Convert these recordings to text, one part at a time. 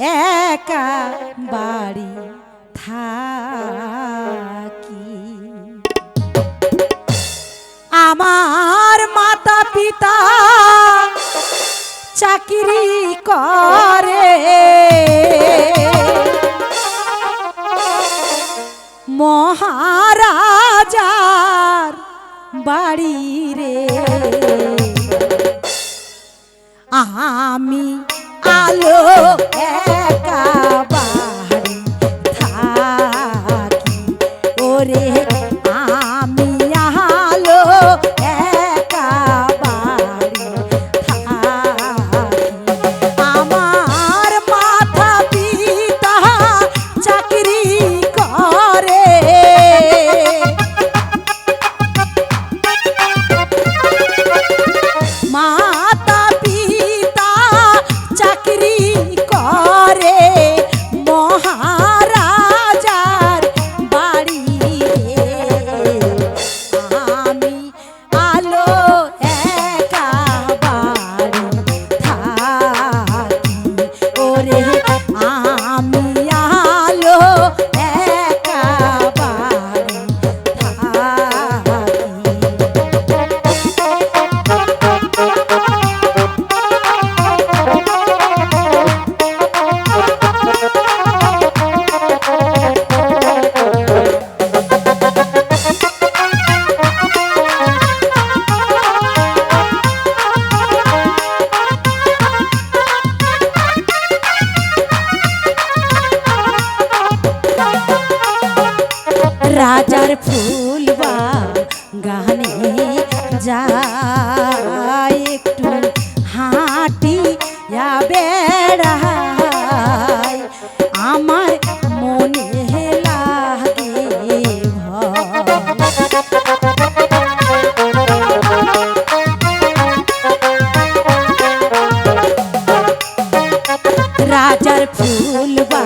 একা বাড়ি থাকি। আমার মাতা পিতা চাকরি করে। মহারাজার বাড়ি রে। আমি আলো yeah. আমি যায় একটু হাঁটি বেড়ায়। আমার মনে লাগে রাজার ফুল বা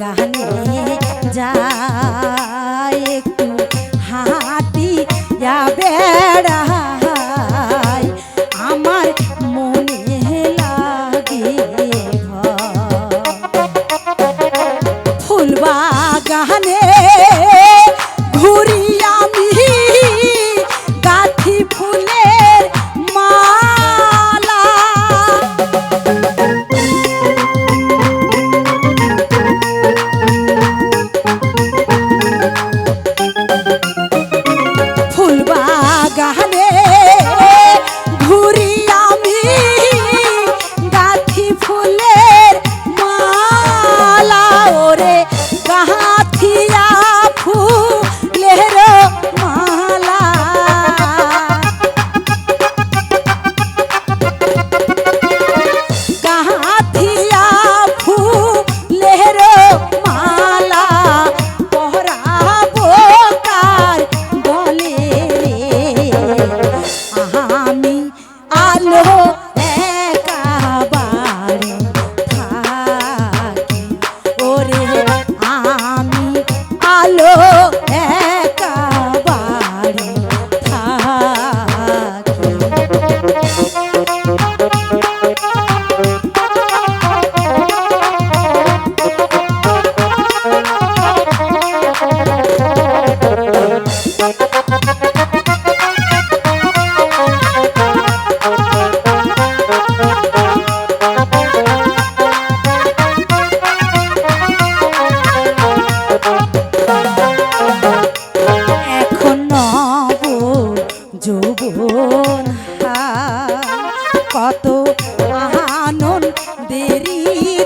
গানে যায় একটু হাতি বেড়া জাহানে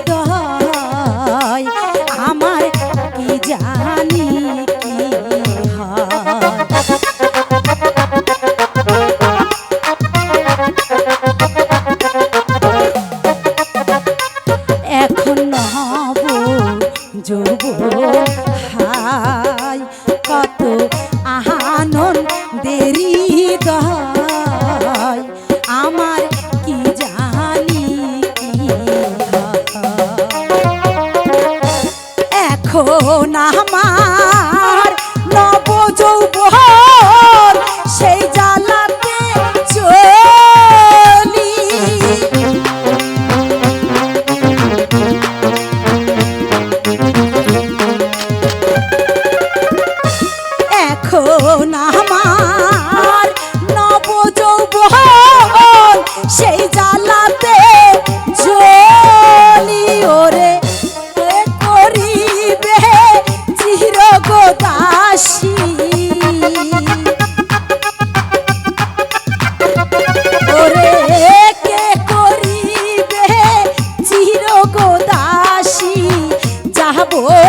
দহা যখন আমার সেই জ্বালাতে এখন আমার 他不会。